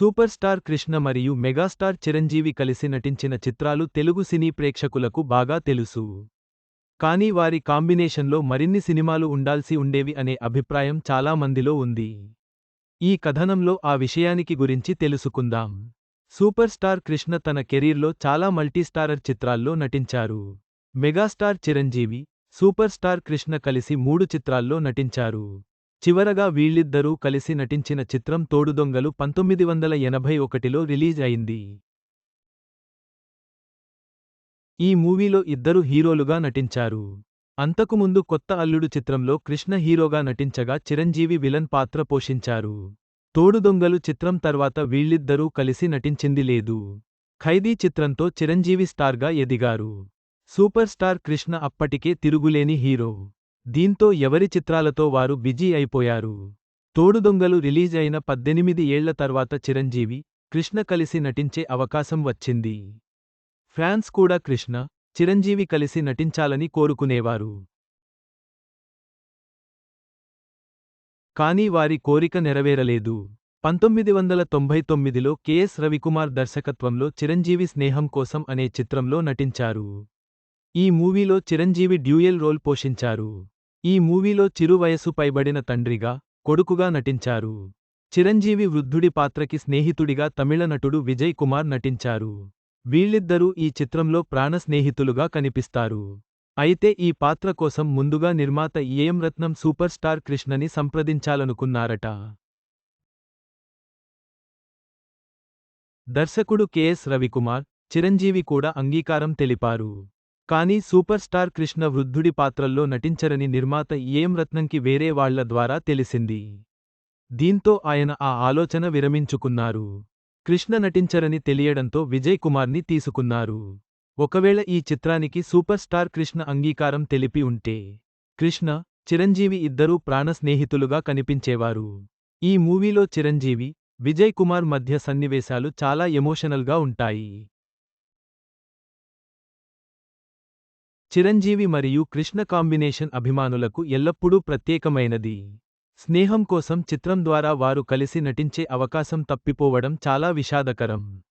Super star Krishna మరియు megastar Chiranjeevi కలిసి నటించిన చిత్రాలు తెలుగు సినీ ప్రేక్షకులకు బాగా తెలుసు. కానీ వారి కాంబినేషన్లో మరిన్ని సినిమాలు ఉండాల్సి ఉండేవి అనే అభిప్రాయం చాలా మందిలో ఉంది. ఈ కథనంలో ఆ విషయానికి గురించి తెలుసుకుందాం. సూపర్ స్టార్ కృష్ణ తన కెరీర్లో చాలా మల్టీస్టారర్ చిత్రాల్లో నటించారు. Megastar Chiranjeevi super star Krishna కలిసి మూడు చిత్రాల్లో నటించారు. చివరగా వీళ్ళిద్దరూ కలిసి నటించిన చిత్రం తోడుదొంగలు పంతొమ్మిది వందల ఎనభై ఒకటిలో రిలీజ్ అయింది. ఈ మూవీలో ఇద్దరు హీరోలుగా నటించారు. అంతకుముందు కొత్త అల్లుడు చిత్రంలో కృష్ణ హీరోగా నటించగా చిరంజీవి విలన్ పాత్ర పోషించారు. తోడుదొంగలు చిత్రం తర్వాత వీళ్ళిద్దరూ కలిసి నటించింది లేదు. ఖైదీ చిత్రంతో చిరంజీవి స్టార్గా ఎదిగారు. సూపర్ స్టార్ కృష్ణ అప్పటికే తిరుగులేని హీరో. దీంతో ఎవరి చిత్రాలతో వారు బిజీ అయిపోయారు? తోడుదొంగలు రిలీజ్ అయిన పద్దెనిమిది ఏళ్ళ తర్వాత చిరంజీవి కృష్ణ కలిసి నటించే అవకాశం వచ్చింది. ఫ్యాన్స్ కూడా కృష్ణ చిరంజీవి కలిసి నటించాలని కోరుకునేవారు. కానీ వారి కోరిక నెరవేరలేదు. పంతొమ్మిది వందల తొంభై తొమ్మిదిలో కెఎస్ రవికుమార్ దర్శకత్వంలో చిరంజీవి స్నేహం కోసం అనే చిత్రంలో నటించారు. ఈ మూవీలో చిరంజీవి డ్యూయల్ రోల్ పోషించారు. ఈ మూవీలో చిరువయసు పైబడిన తండ్రిగా కొడుకుగా నటించారు. చిరంజీవి వృద్ధుడి పాత్రకి స్నేహితుడిగా తమిళ నటుడు విజయ్ కుమార్ నటించారు. వీళ్ళిద్దరూ ఈ చిత్రంలో ప్రాణ స్నేహితులుగా కనిపిస్తారు. అయితే ఈ పాత్ర కోసం ముందుగా నిర్మాత ఏఎం రత్నం సూపర్ స్టార్ కృష్ణని సంప్రదించాలనుకున్నారట. దర్శకుడు కెఎస్ రవికుమార్ చిరంజీవి కూడా అంగీకారం తెలిపారు. కానీ సూపర్ స్టార్ కృష్ణ వృద్ధుడి పాత్రల్లో నటించరని నిర్మాత ఏం రత్నంకి వేరే వాళ్ళ ద్వారా తెలిసింది. దీంతో ఆయన ఆ ఆలోచన విరమించుకున్నారు. కృష్ణ నటించరని తెలియడంతో విజయ్ కుమార్ని తీసుకున్నారు. ఒకవేళ ఈ చిత్రానికి సూపర్ స్టార్ కృష్ణ అంగీకారం తెలిపి ఉంటే కృష్ణ చిరంజీవి ఇద్దరూ ప్రాణ స్నేహితులుగా కనిపించేవారు. ఈ మూవీలో చిరంజీవి విజయ్ కుమార్ మధ్య సన్నివేశాలు చాలా ఎమోషనల్గా ఉంటాయి. చిరంజీవి మరియు కృష్ణ కాంబినేషన్ అభిమానులకు ఎల్లప్పుడూ ప్రత్యేకమైనది. స్నేహం కోసం చిత్రం ద్వారా వారు కలిసి నటించే అవకాశం తప్పిపోవడం చాలా విషాదకరం.